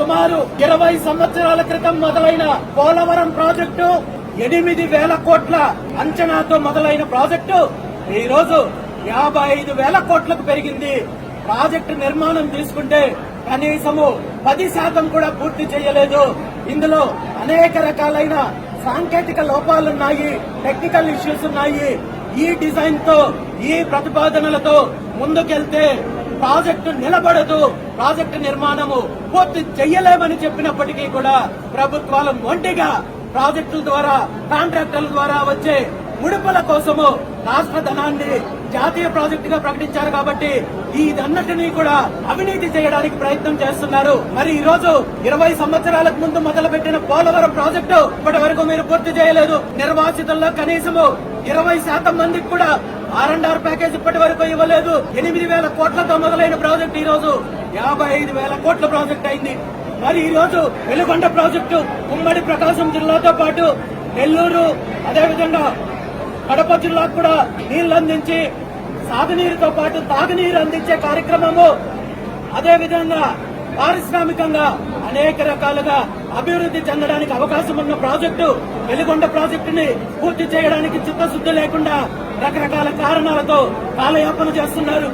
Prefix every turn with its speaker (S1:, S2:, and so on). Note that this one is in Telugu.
S1: సుమారు ఇరవై సంవత్సరాల క్రితం మొదలైన పోలవరం ప్రాజెక్టు ఎనిమిది వేల కోట్ల అంచనాతో మొదలైన ప్రాజెక్టు ఈ రోజు యాభై ఐదు వేల కోట్లకు పెరిగింది. ప్రాజెక్టు నిర్మాణం తీసుకుంటే కనీసము పది శాతం కూడా పూర్తి చేయలేదు. ఇందులో అనేక రకాలైన సాంకేతిక లోపాలున్నాయి టెక్నికల్ ఇష్యూస్ ఉన్నాయి. ఈ డిజైన్తో ఈ ప్రతిపాదనలతో ముందుకెళ్తే ప్రాజెక్టు నిలబడదు. ప్రాజెక్టు నిర్మాణము పూర్తి చెయ్యలేమని చెప్పినప్పటికీ కూడా ప్రభుత్వాలు మొండిగా ప్రాజెక్టుల ద్వారా కాంట్రాక్టర్ల ద్వారా వచ్చే ముడుపుల కోసము రాష్ట్ర ధనాన్ని జాతీయ ప్రాజెక్టుగా ప్రకటించారు కాబట్టి ఇదన్నిటినీ కూడా అవినీతి చేయడానికి ప్రయత్నం చేస్తున్నారు. మరి ఈ రోజు ఇరవై సంవత్సరాలకు ముందు మొదలుపెట్టిన పోలవరం ప్రాజెక్టు ఇప్పటి వరకు మీరు పూర్తి చేయలేదు. నిర్వాసితుల్లో కనీసము ఇరవై శాతం మందికి కూడా ఆర్ అండ్ ఆర్ ప్యాకేజ్ ఇప్పటి వరకు ఇవ్వలేదు. ఎనిమిది వేల కోట్లతో మొదలైన ప్రాజెక్ట్ ఈ రోజు యాభై ఐదు వేల కోట్ల ప్రాజెక్ట్ అయింది. మరి ఈ రోజు వెలుగొండ ప్రాజెక్టు ఉమ్మడి ప్రకాశం జిల్లాతో పాటు నెల్లూరు అదేవిధంగా కడప జిల్లాకు కూడా నీళ్ళు అందించి సాగునీరుతో పాటు తాగునీరు అందించే కార్యక్రమము. అదేవిధంగా పారిశ్రామికంగా అనేక రకాలుగా అభివృద్ధి చెందడానికి అవకాశం ఉన్న ప్రాజెక్టు వెలుగొండ ప్రాజెక్టుని పూర్తి చేయడానికి చిత్తశుద్ధి లేకుండా రకరకాల కారణాలతో కాలయాపన చేస్తున్నారు.